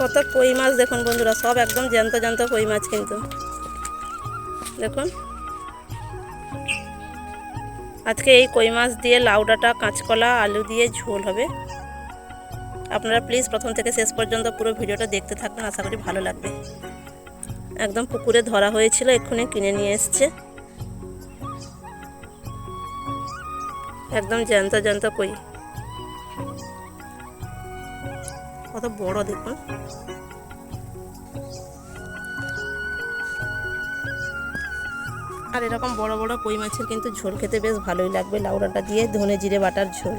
কত কই মাছ দেখুন বন্ধুরা, সব একদম জ্যান্ত জ্যান্ত কই মাছ কিন্তু। দেখুন। আজকে এই কই মাছ দিয়ে লাউ ডাঁটা, কাঁচকলা, আলু দিয়ে ঝোল হবে। আপনারা প্লিজ প্রথম থেকে শেষ পর্যন্ত পুরো ভিডিওটা দেখতে থাকবেন আশা করি ভালো লাগবে। একদম পুকুরে ধরা হয়েছিল, এক্ষুনি কিনে নিয়ে এসছে। একদম জ্যান্ত জ্যান্ত কই। কত বড় দেখুন আর এরকম বড় বড় কই মাছের কিন্তু ঝোল খেতে বেশ ভালোই লাগবে। লাউড়াটা দিয়ে ধনে জিরে বাটার ঝোল।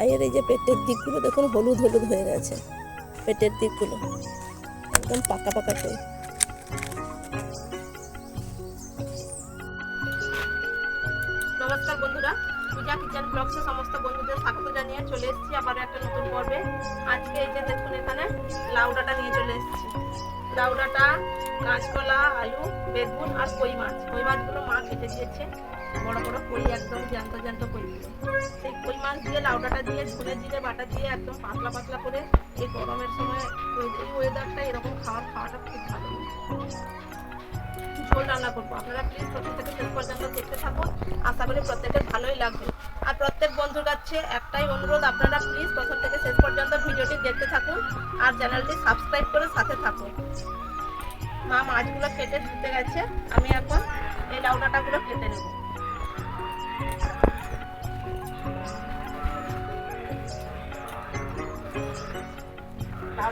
আর এই যে পেটের দিকগুলো দেখুন হলুদ হলুদ হয়ে গেছে। পেটের দিকগুলো একদম পাকা পাকা কই নমস্কার বন্ধুরা, পূজা কিচেন ব্লগসে সমস্ত বন্ধুদের স্বাগত জানিয়ে চলে এসেছি আবার একটা নতুন পর্বে। আজকে এই যে দেখুন এখানে লাউ ডাঁটা নিয়ে চলে এসেছি। লাউ ডাঁটা কাঁচকলা আলু, বেগুন আর কই মাছ। কই মাছগুলো মা কেটে দিয়েছে। বড় বড় কই, একদম জ্যান্ত জ্যান্ত কইগুলো সেই কই মাছ দিয়ে লাউ ডাঁটা দিয়ে, ঝুলে জিরে বাটা দিয়ে একদম পাতলা পাতলা করে এই গরমের সময় এই ওয়েদারটা এরকম খাবার খাওয়াটা খুব ভালো। ঝোল রান্না করব। আপনারা প্লিজ প্রথম থেকে শেষ পর্যন্ত দেখতে থাকুন। আশা করি প্রত্যেকের ভালোই লাগবে। আর প্রত্যেক বন্ধুর কাছে একটাই অনুরোধ, আপনারা প্লিজ প্রথম থেকে শেষ পর্যন্ত ভিডিওটি দেখতে থাকুন আর চ্যানেলটি সাবস্ক্রাইব করে সাথে থাকুন। মা মাছগুলো কেটে ধুতে গেছে। আমি এখন এই লাউ ডাঁটাগুলো কেটে নেব। লাউ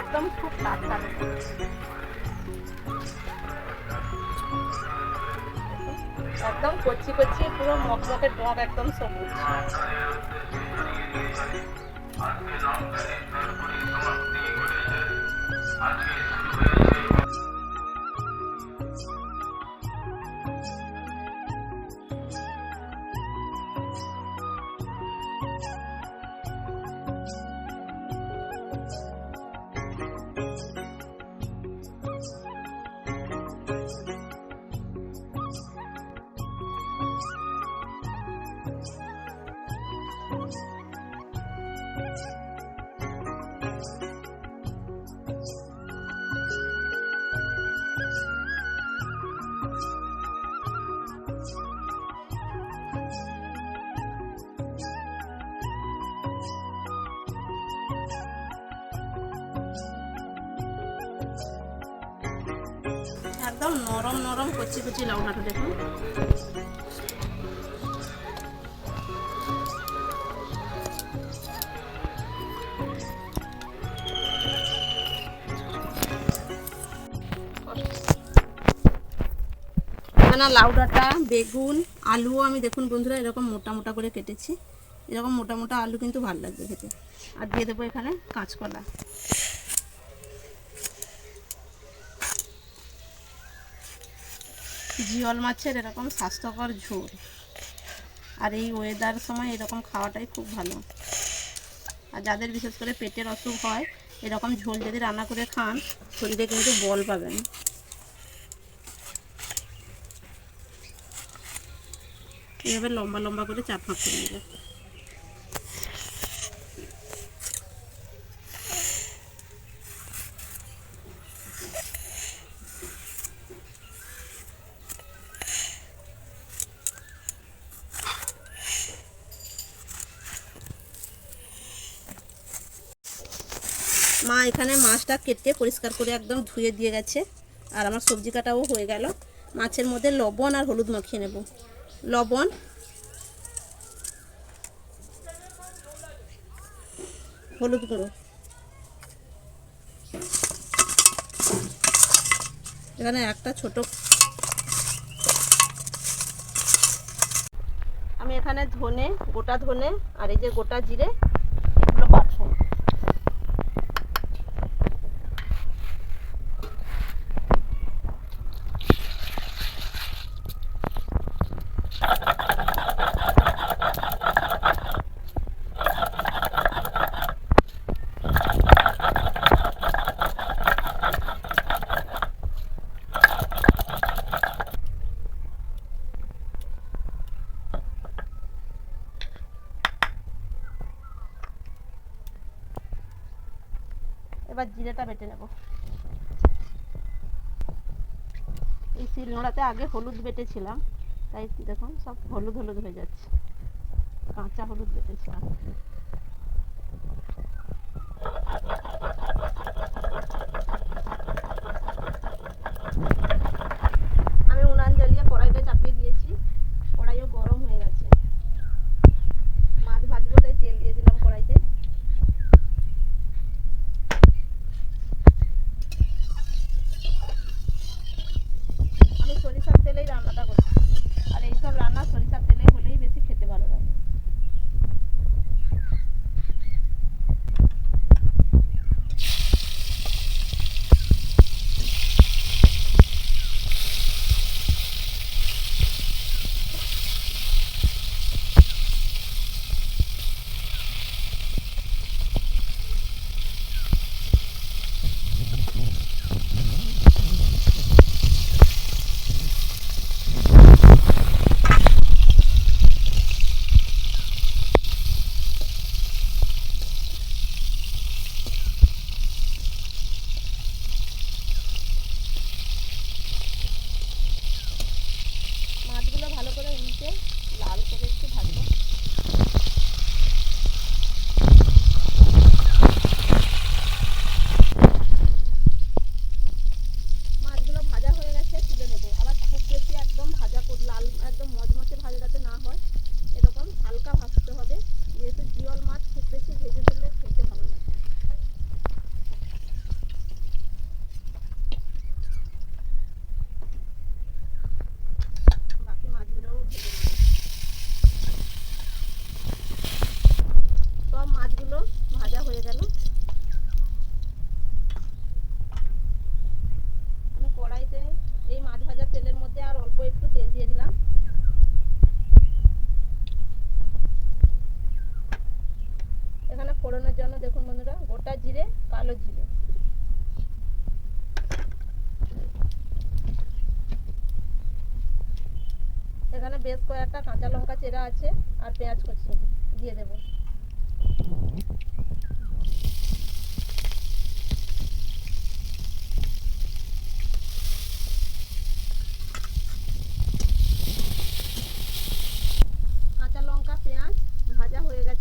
একদম খুব টাটকা একদম কচি কচি পুরো মকমকে ডগ একদম সবুজ। একদম নরম নরম কচি কচি লাউ ডাঁটা দেখুন। এখানে লাউ ডাঁটা, বেগুন, আলুও আমি দেখুন বন্ধুরা এরকম মোটা মোটা করে কেটেছি। এরকম মোটা মোটা আলু কিন্তু ভালো লাগবে খেতে। আর দিয়ে দেবো এখানে কাঁচকলা। জিওল মাছের এরকম স্বাস্থ্যকর ঝোল। আর এই ওয়েদার সময় এরকম খাওয়াটাই খুব ভালো। আর যাদের বিশেষ করে পেটের অসুখ হয়, এরকম ঝোল যদি রান্না করে খান শরীরে কিন্তু বল পাবেন। এভাবে লম্বা লম্বা করে চাপ করে নেবে। মা এখানে মাছটা কেটে পরিষ্কার করে একদম ধুয়ে দিয়ে গেছে। আর আমার সবজি কাটাও হয়ে গেল। মাছের মধ্যে লবণ আর হলুদ মাখিয়ে নেব। লবণ। হলুদ গুঁড়ো। এখানে একটা ছোট আমি এখানে ধনে, গোটা ধনে আর এই যে গোটা জিরে এবার জিরেটা বেটে নেব। এই শিলনোড়াতে আগে হলুদ বেটেছিলাম, তাই দেখুন সব হলুদ হলুদ হয়ে যাচ্ছে, কাঁচা হলুদ বেটেছিলাম। বেশ কয়েকটা কাঁচা লঙ্কা চেরা আছে আর পেঁয়াজ কুচি দিয়ে দেব। কাঁচা লঙ্কা, পেঁয়াজ ভাজা হয়ে গেছে।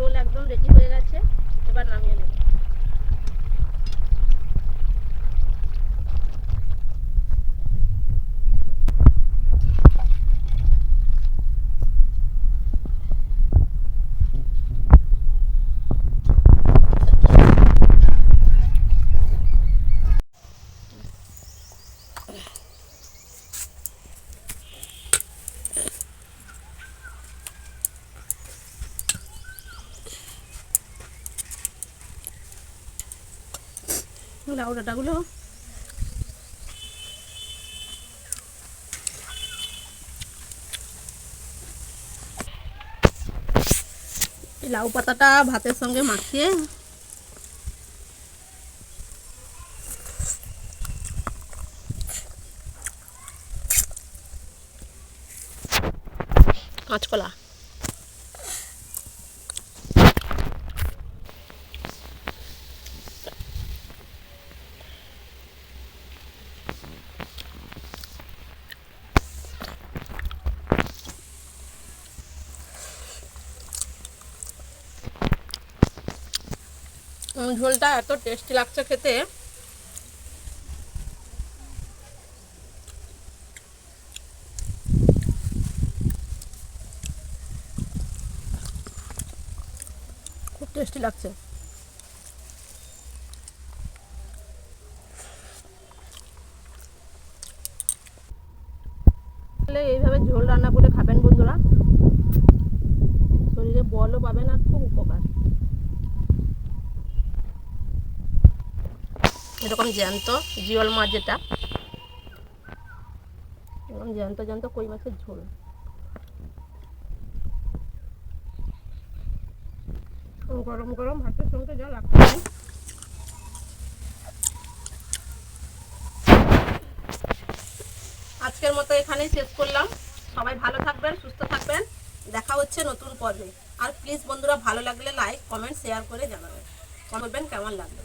ঝোল একদম রেডি হয়ে গেছে এবার নামিয়ে নেব। লাউ ডাঁটাগুলো লাউ পাতাটা ভাতের সঙ্গে মাখিয়ে কাঁচকলা। ঝোলটা এত টেস্টি লাগছে খেতে। খুব টেস্টি লাগছে। এইভাবে ঝোল রান্না করে খাবেন বন্ধুরা। শরীরে বলও পাবেন আর খুব উপকার। এরকম জ্যান্ত জিওল মাছ যেটা। এরকম জ্যান্ত জ্যান্ত কই মাছের ঝোল। গরম গরম ভাতের সঙ্গে লাগছে। আজকের মতো এখানেই শেষ করলাম। সবাই ভালো থাকবেন, সুস্থ থাকবেন। দেখা হচ্ছে নতুন পর্বে। আর প্লিজ বন্ধুরা, ভালো লাগলে লাইক কমেন্ট শেয়ার করে জানাবেন। বলবেন কেমন লাগবে